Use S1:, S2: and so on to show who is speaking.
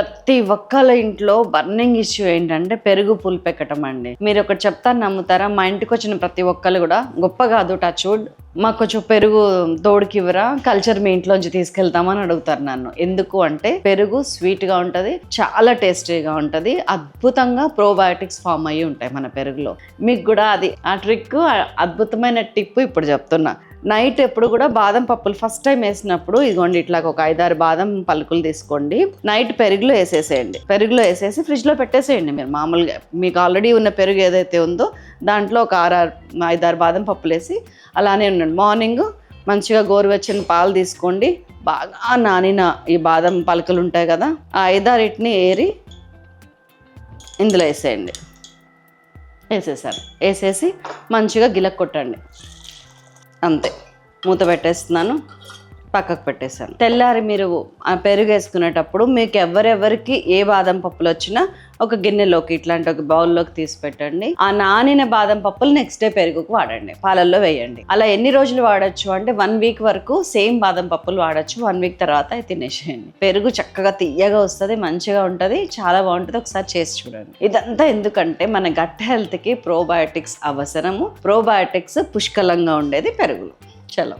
S1: ప్రతి ఒక్కళ్ళ ఇంట్లో బర్నింగ్ ఇష్యూ ఏంటంటే పెరుగు పులిపెక్కటం అండి. మీరు ఒకటి చెప్తాను నమ్ముతారా? మా ఇంటికి వచ్చిన ప్రతి ఒక్కళ్ళు కూడా గొప్ప కాదు టచ్ వుడ్. మాకు కొంచెం పెరుగు తోడుకి ఇవ్వరా? కల్చర్ మీ ఇంట్లోంచి తీసుకెళ్తామని అడుగుతారు నన్ను. ఎందుకు అంటే పెరుగు స్వీట్గా ఉంటుంది చాలా టేస్టీగా ఉంటుంది అద్భుతంగా ప్రోబయోటిక్స్ ఫామ్ అయ్యి ఉంటాయి మన పెరుగులో. మీకు కూడా అది ఆ ట్రిక్ అద్భుతమైన టిప్ ఇప్పుడు చెప్తున్నా. నైట్ ఎప్పుడు కూడా బాదం పప్పులు ఫస్ట్ టైం వేసినప్పుడు ఇదిగోండి ఇట్లా ఒక ఐదారు బాదం పలుకులు తీసుకోండి. నైట్ పెరుగులో వేసేసేయండి. పెరుగులో వేసేసి ఫ్రిడ్జ్లో పెట్టేసేయండి మీరు మామూలుగా. మీకు ఆల్రెడీ ఉన్న పెరుగు ఏదైతే ఉందో దాంట్లో ఒక ఆరు ఐదారు బాదం పప్పులు వేసి అలానే ఉండండి. మార్నింగ్ మంచిగా గోరువెచ్చని పాలు తీసుకోండి. బాగా నానిన ఈ బాదం పలుకులు ఉంటాయి కదా ఆ ఐదారిటిని ఏరి ఇందులో వేసేయండి. వేసేసారు వేసేసి మంచిగా గిలక్ కొట్టండి. అంతే. మూత పెట్టేస్తున్నాను. పక్కకు పెట్టేశాను. తెల్లారి మీరు పెరుగు వేసుకునేటప్పుడు మీకు ఎవరెవరికి ఏ బాదం పప్పులు వచ్చినా ఒక గిన్నెలోకి ఇట్లాంటి ఒక బౌల్లోకి తీసి పెట్టండి. ఆ నానిన బాదం పప్పులు నెక్స్ట్ డే పెరుగుకు వాడండి. పాలల్లో వేయండి. అలా ఎన్ని రోజులు వాడచ్చు అంటే వన్ వీక్ వరకు సేమ్ బాదం పప్పులు వాడచ్చు. వన్ వీక్ తర్వాత అవి తినేసేయండి. పెరుగు చక్కగా తీయగా వస్తుంది మంచిగా ఉంటుంది చాలా బాగుంటుంది. ఒకసారి చేసి చూడండి. ఇదంతా ఎందుకంటే మన గట్ హెల్త్కి ప్రోబయోటిక్స్ అవసరము. ప్రోబయోటిక్స్ పుష్కలంగా ఉండేది పెరుగులు. చలో.